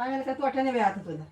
पाण्याला काय तोट्याने वेळ आता तुला?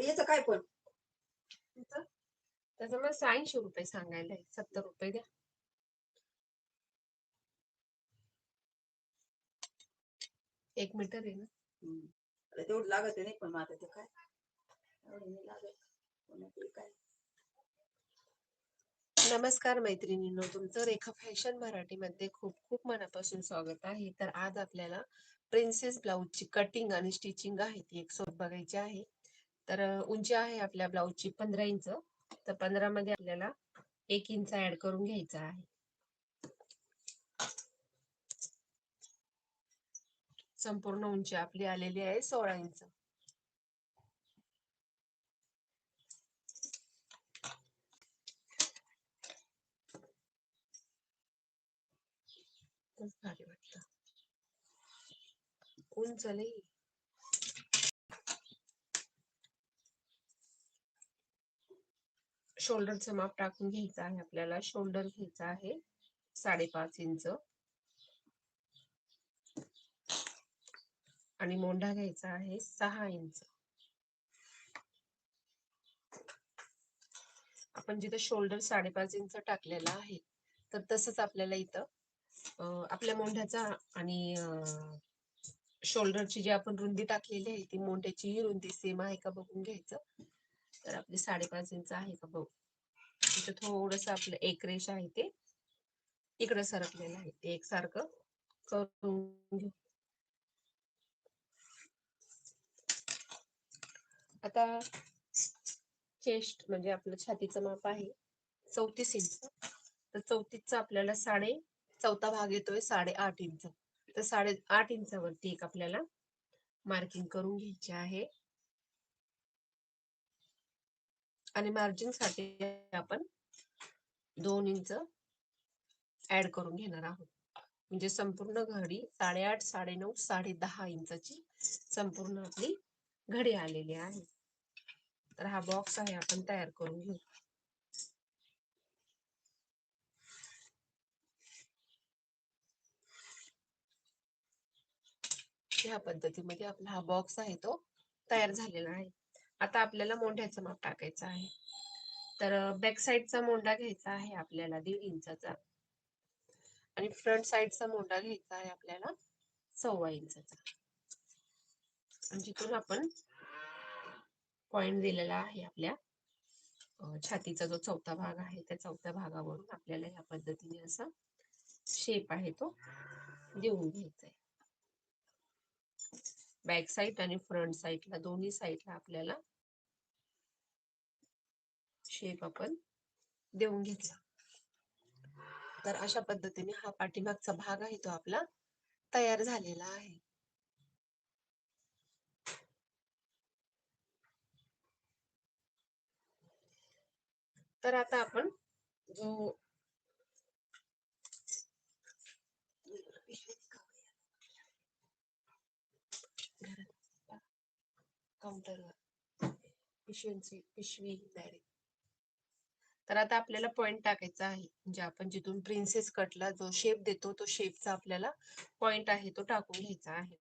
याचं काय पण? त्याचं मला ऐंशी रुपये सांगायला सत्तर रुपये द्या. एक मीटर आहे ना? तेवढं लागत नाही पण मग आता ते काय? एवढं लागत. काय? नमस्कार मैत्रिणींनो तुमचं रेखा फॅशन मराठीमध्ये खूप खूप मनापासून स्वागत आहे. तर आज आपल्याला प्रिन्सेस ब्लाऊजची कटिंग आणि स्टिचिंग आहे ती एक सोबत बघायची आहे. तर उंची आहे आपल्या ब्लाऊजची पंधरा इंच. तर पंधरा मध्ये आपल्याला एक इंच ऍड करून घ्यायचा आहे. संपूर्ण उंची आपली आलेली आहे सोळा इंच. खूप भारी वाटतं उंच लई शोल्डरचं माप टाकून घ्यायचं आहे आपल्याला. शोल्डर घ्यायचं आहे साडेपाच इंच. आणि मोंढा घ्यायचा आहे सहा इंच. आपण जिथं शोल्डर साडेपाच इंच टाकलेला आहे तर तसंच आपल्याला इथं आपल्या मोंढ्याचा आणि शोल्डरची जी आपण रुंदी टाकलेली आहे ती मोंढ्याची ही रुंदी सेम आहे का बघून घ्यायचं. तर आपली साडेपाच इंच आहे का बघू. तिथं थोडस आपलं एक रेष आहे ते. इकडे सरकलेलं आहे ते एक सारखं करून घेऊ. आता चेस्ट म्हणजे आपलं छातीचं माप आहे चौतीस इंच तर चौतीसचं आपल्याला साडे चौथा भाग येतोय साडे आठ इंच. तर साडे आठ इंचावरती एक आपल्याला मार्किंग करून घ्यायची आहे. आणि मार्जिनसाठी आपण दोन इंच ऍड करून घेणार आहोत. म्हणजे संपूर्ण घडी साडेआठ साडेनऊ साडे दहा इंचाची संपूर्ण आपली घडी आलेली आहे. तर हा बॉक्स आहे आपण तयार करून घेऊ. ह्या पद्धतीमध्ये आपला हा बॉक्स आहे तो तयार झालेला आहे. आता आपल्याला मोंढ्याचं माप टाकायचं आहे. तर बॅक साईडचा मोंढा घ्यायचा आहे आपल्याला दीड इंचाचा. आणि फ्रंट साईडचा मोंढा घ्यायचा आहे आपल्याला सव्वा इंचाचा. जिथून आपण पॉइंट दिलेला आहे आपल्या छातीचा जो चौथा भाग आहे त्या चौथ्या भागावरून आपल्याला ह्या पद्धतीने असा शेप आहे तो देऊन घ्यायचा आहे. बॅक साईड आणि फ्रंट साईडला दोन्ही साईडला आपल्याला शेप आपण देऊन घेतला. तर अशा पद्धतीने हा पाठीमागचा भाग आहे तो आपला तयार झालेला आहे. तर आता आपण जो काउंटरवर पिशवींची पिशवी डायरेक्ट तर आता आपल्याला पॉइंट टाकायचा आहे. म्हणजे आपण जिथून प्रिन्सेस कटला जो शेप देतो तो शेपचा आपल्याला पॉइंट आहे तो टाकून घ्यायचा आहे.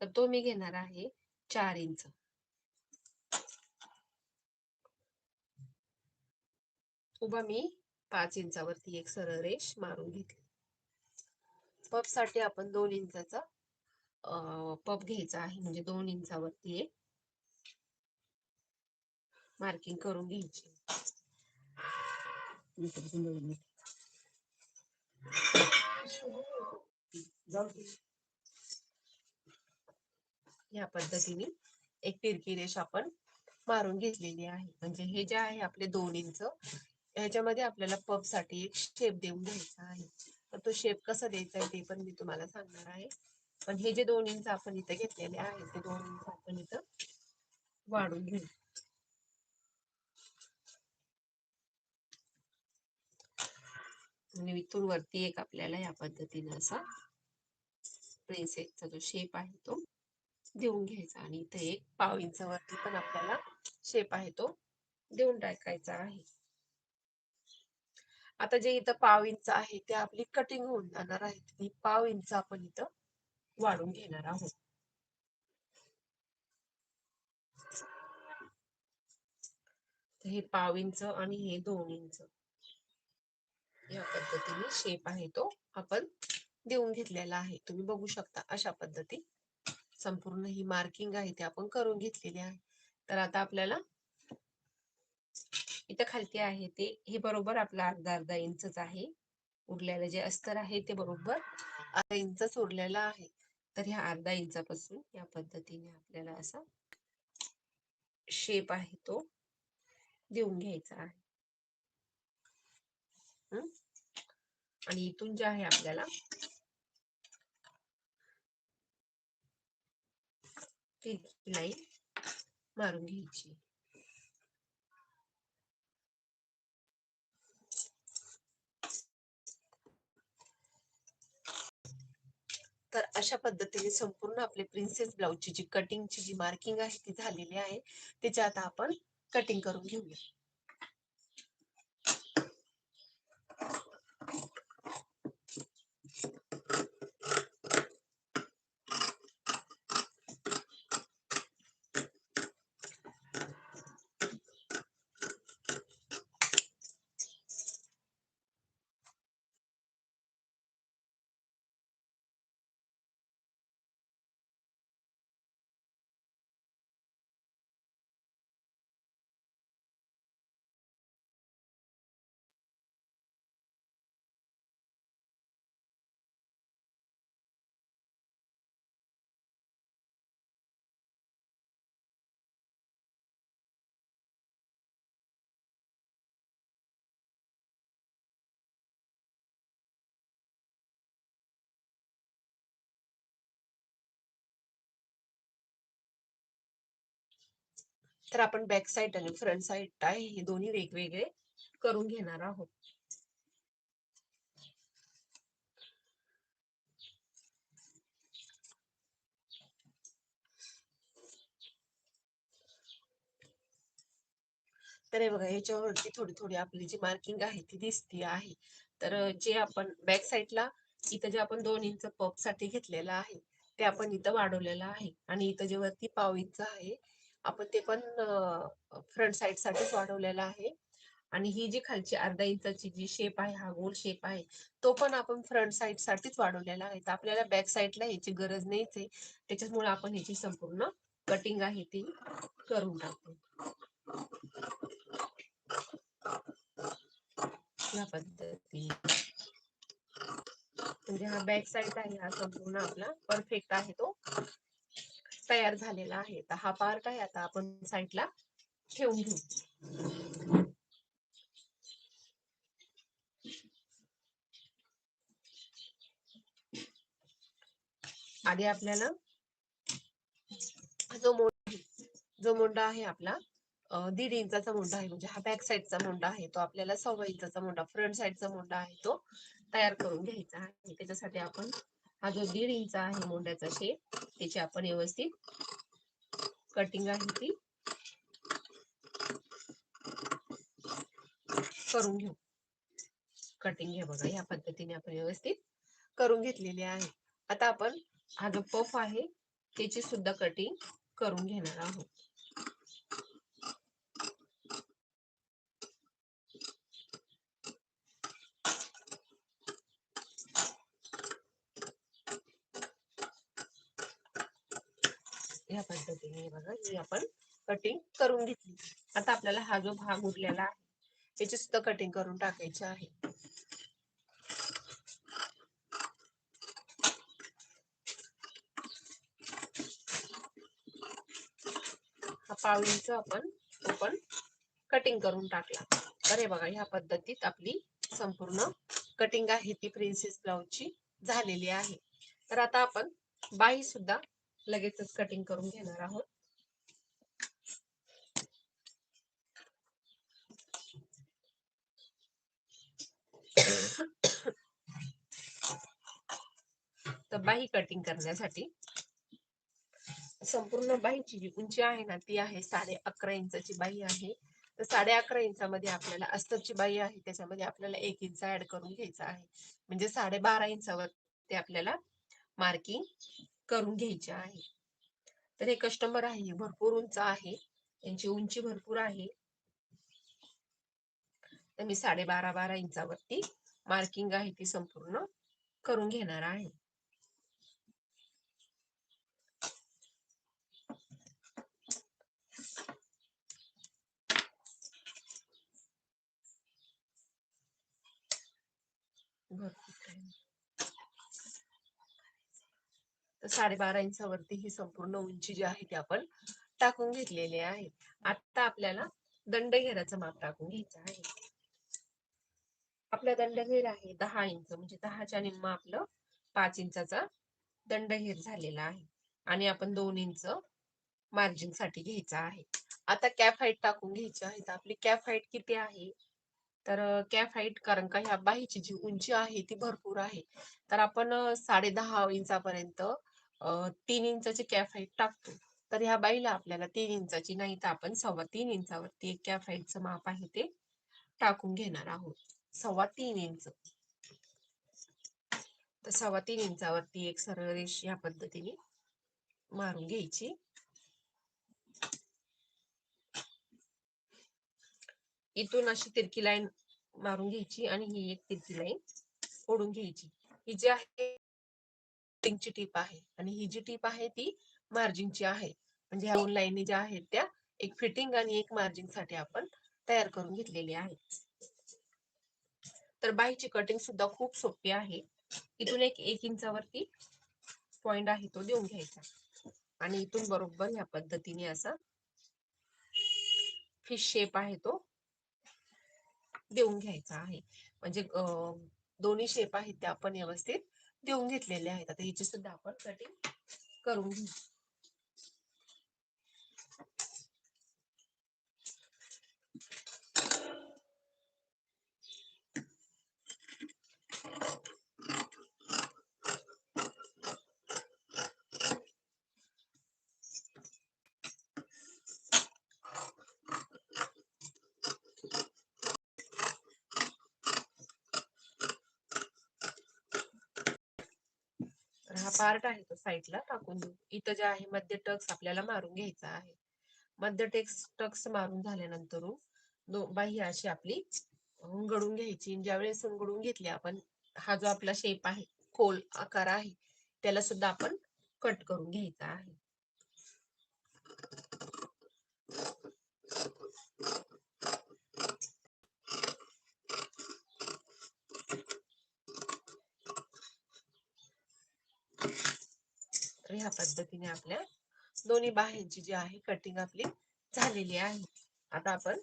तर तो मी घेणार आहे चार इंच. उभा मी पाच इंचावरती एक सरळ रेष मारून घेतली. पपसाठी आपण दोन इंचाचा पप घ्यायचा आहे. म्हणजे दोन इंचावरती एक मार्किंग करून घ्यायची. या पद्धतीने एक तिरकी रेष आपण मारून घेतलेली आहे. म्हणजे हे जे आहे आपले दोन इंच ह्याच्यामध्ये आपल्याला पपसाठी एक शेप देऊन घ्यायचा आहे. तर तो शेप कसा द्यायचा आहे ते पण मी तुम्हाला सांगणार आहे. पण हे जे दोन इंच आपण इथे घेतलेले आहे ते दोन इंच आपण इथं वाढून घेऊ. आणि इथून वरती एक आपल्याला या पद्धतीने असा प्रिन्सेसचा जो शेप आहे तो देऊन घ्यायचा आणि इथे एक पाव इंचावरती पण आपल्याला शेप आहे तो देऊन टाकायचा आहे. आता जे इथं पाव इंच आहे ते आपली कटिंग होऊन जाणार आहे. ती पाव इंच आपण इथं वाढून घेणार आहोत. हे पाव इंच आणि हे दोन इंच. या पद्धतीने शेप आहे तो आपण देऊन घेतलेला आहे. तुम्ही बघू शकता अशा पद्धती. संपूर्ण ही मार्किंग आहे ते आपण करून घेतलेली आहे. तर आता आपल्याला इथं खालती आहे ते. हे बरोबर आपलं अर्धा अर्धा इंचच आहे. उरलेलं जे अस्तर आहे ते बरोबर अर्धा इंचच उरलेलं आहे. तर ह्या अर्धा इंचापासून या पद्धतीने आपल्याला असा शेप आहे तो देऊन घ्यायचा आहे. आणि इथून जे आहे आपल्याला ती लाईन मारून घ्यायची. तर अशा पद्धतीने संपूर्ण आपली प्रिन्सेस ब्लाउजची जी कटिंगची जी मार्किंग आहे ती झालेली आहे. त्याची आता आपण कटिंग करून घेऊया. तर आपण बॅक साईड आणि फ्रंट साईड टाय हे दोन्ही वेगवेगळे करून घेणार आहोत. तर हे बघा याच्यावरती थोडी थोडी आपली जी मार्किंग आहे ती दिसती आहे. तर जे आपण बॅक साईडला इथं जे आपण दोन इंच पपसाठी घेतलेलं आहे ते आपण इथं वाढवलेलं आहे. आणि इथं जे वरती पाव इंच आहे आपण ते पण फ्रंट साइड साठीच वाढवलेलं आहे. आणि ही जी खालची अर्धा इंचाची जी शेप आहे हा गोल शेप आहे तो पण आपण फ्रंट साइड साठीच वाढवलेला आहे. तर आपल्याला बॅक साईडला याची गरज नाहीच आहे त्याच्यामुळे आपण ह्याची संपूर्ण कटिंग आहे ती करून टाकू या पद्धती म्हणजे हा बॅक साईड आहे हा संपूर्ण आपला परफेक्ट आहे तो. तयार झालेला आहे. तर हा पार्ट आहे आता आपण साईडला ठेवून घेऊ. आधी आपल्याला जो मोंडा जो मोंडा आहे आपला दीड इंचाचा मोंडा आहे. म्हणजे हा बॅक साईडचा मोंडा आहे. तो आपल्याला सव्वा इंचाचा मोंडा फ्रंट साईडचा मोंडा आहे तो तयार करून घ्यायचा आहे. त्याच्यासाठी आपण हा जो दीड इंच आहे मोंड्याचा शेप त्याची आपण व्यवस्थित कटिंग आहे ती करून घेऊ. कटिंग घ्या बघा या पद्धतीने आपण व्यवस्थित करून घेतलेली आहे. आता आपण हा जो पफ आहे त्याची सुद्धा कटिंग करून घेणार आहोत. या पद्धतीने बघा ही आपण कटिंग करून घेतली. आता आपल्याला हा जो भाग उरलेला आहे त्याची सुद्धा कटिंग करून टाकायची आहे. हा पाव आपण तो पण कटिंग करून टाकला. तर हे बघा ह्या पद्धतीत आपली संपूर्ण कटिंग आहे ती प्रिन्सेस ब्लाउजची झालेली आहे. तर आता आपण बाही सुद्धा लगेचच कटिंग करून घेणार आहोत. तर बाही कटिंग करण्यासाठी संपूर्ण बाहीची जी उंची आहे ना ती आहे साडे अकरा इंचाची बाही आहे. तर साडे अकरा इंचामध्ये आपल्याला अस्तरची बाही आहे त्याच्यामध्ये आपल्याला एक इंच ऍड करून घ्यायचा आहे. म्हणजे साडे बारा इंचावर ते आपल्याला मार्किंग करून घ्यायचे आहे. तर हे कस्टमर आहे भरपूर उंच आहे. त्यांची उंची भरपूर आहे. तर मी साडे बारा बारा इंचावरती मार्किंग आहे ती संपूर्ण करून घेणार आहे भरपूर time. तर साडेबारा इंचावरती ही संपूर्ण उंची जी आहे ती आपण टाकून घेतलेली आहे. आता आपल्याला दंडघेराचं माप टाकून घ्यायचं आहे. आपला दंडघेर आहे दहा इंच म्हणजे दहाच्या निम्म आपलं पाच इंचाचा दंडघेर झालेला आहे. आणि आपण दोन इंच मार्जिनसाठी घ्यायचा आहे. आता कॅप हाईट टाकून घ्यायची आहे. तर आपली कॅप हाईट किती आहे? तर कॅप हाईट कारण का ह्या बाहीची जी उंची आहे ती भरपूर आहे. तर आपण साडे दहा इंचापर्यंत तीन इंचाची कॅफ हाईट टाकतो. तर ह्या बाईला आपल्याला तीन इंचाची नाही तर आपण सव्वा तीन इंचावरती एक कॅफ हाईटचं माप आहे ते टाकून घेणार आहोत. सव्वा तीन इंच. तर सव्वा तीन इंचावरती एक सरळ रेष या पद्धतीने मारून घ्यायची. इथून अशी तिरकी लाईन मारून घ्यायची आणि ही एक तिरकी लाईन ओढून घ्यायची. ही जी आहे ची टीप आहे. आणि ही जी टीप आहे ती मार्जिनची आहे. म्हणजे ह्या दोन लाईनी ज्या आहेत त्या एक फिटिंग आणि एक मार्जिनसाठी आपण तयार करून घेतलेली आहे तर बाईची कटिंग सुद्धा खूप सोपी आहे. इथून एक एक इंचावरती पॉइंट आहे तो देऊन घ्यायचा. आणि इथून बरोबर ह्या पद्धतीने असा फिश शेप आहे तो देऊन घ्यायचा आहे. म्हणजे दोन्ही शेप आहेत त्या आपण व्यवस्थित देऊन घेतलेले आहेत. आता हिची सुद्धा आपण कटिंग करून घेऊ. हा पार्ट आहे तो साईडला टाकून देऊ. इथं जे आहे मध्य टक्स आपल्याला मारून घ्यायचा आहे. मध्य टेक्स टक्स मारून झाल्यानंतर बाह्य अशी आपली उंगडून घ्यायची. ज्या वेळेस घेतली आपण हा जो आपला शेप आहे खोल आकार आहे त्याला सुद्धा आपण कट करून घ्यायचा आहे तर ह्या पद्धतीने आपल्या दोन्ही बाह्यांची जी आहे कटिंग आपली झालेली आहे. आता आपण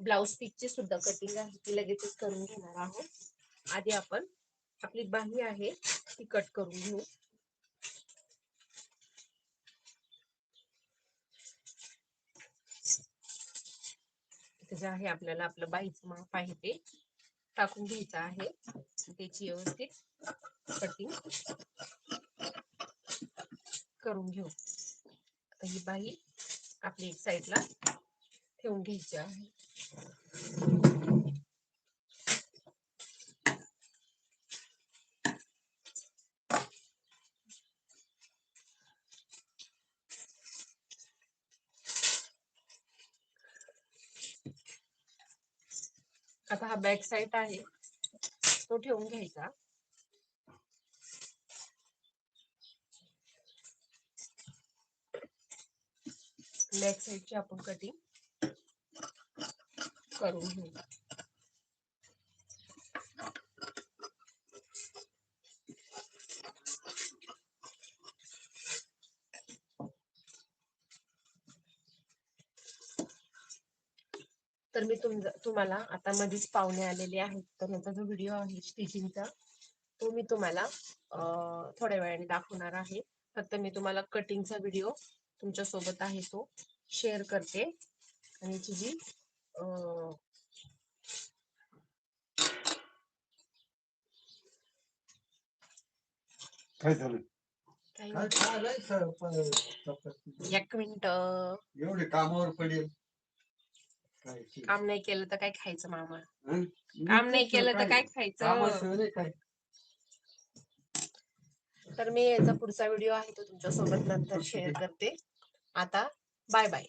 ब्लाउज पीसची सुद्धा कटिंग आहे ती लगेचच करून घेणार आहोत. आधी आपण आपली बाही आहे ती कट करून घेऊ. जे आहे आपल्याला आपलं बाईच माप आहे ते टाकून घ्यायचं आहे. त्याची व्यवस्थित कटिंग करून घेऊ. आता ही बाई आपली एक साईडला ठेवून घ्यायची आहे. आता हा बॅक साईड आहे तो ठेवून घ्यायचा. बॅक साईडची आपण कटिंग करून घेऊ. तर मी तुम तुम्हाला आता मध्येच पाहुणे आलेले आहेत तर याचा जो व्हिडिओ आहे स्टिचिंगचा तो मी तुम्हाला थोड्या वेळाने दाखवणार आहे. फक्त मी तुम्हाला कटिंगचा व्हिडिओ तुमच्यासोबत आहे तो. शेअर करते. आणि याची जी काय झालं? एक मिनिट. एवढे कामावर पडेल? काम नाही केलं तर काय खायचं मामा? काम नाही केलं तर काय खायचं. तर मी याचा पुढचा व्हिडिओ आहे तो तुमच्यासोबत नंतर शेअर करते. आता बाय बाय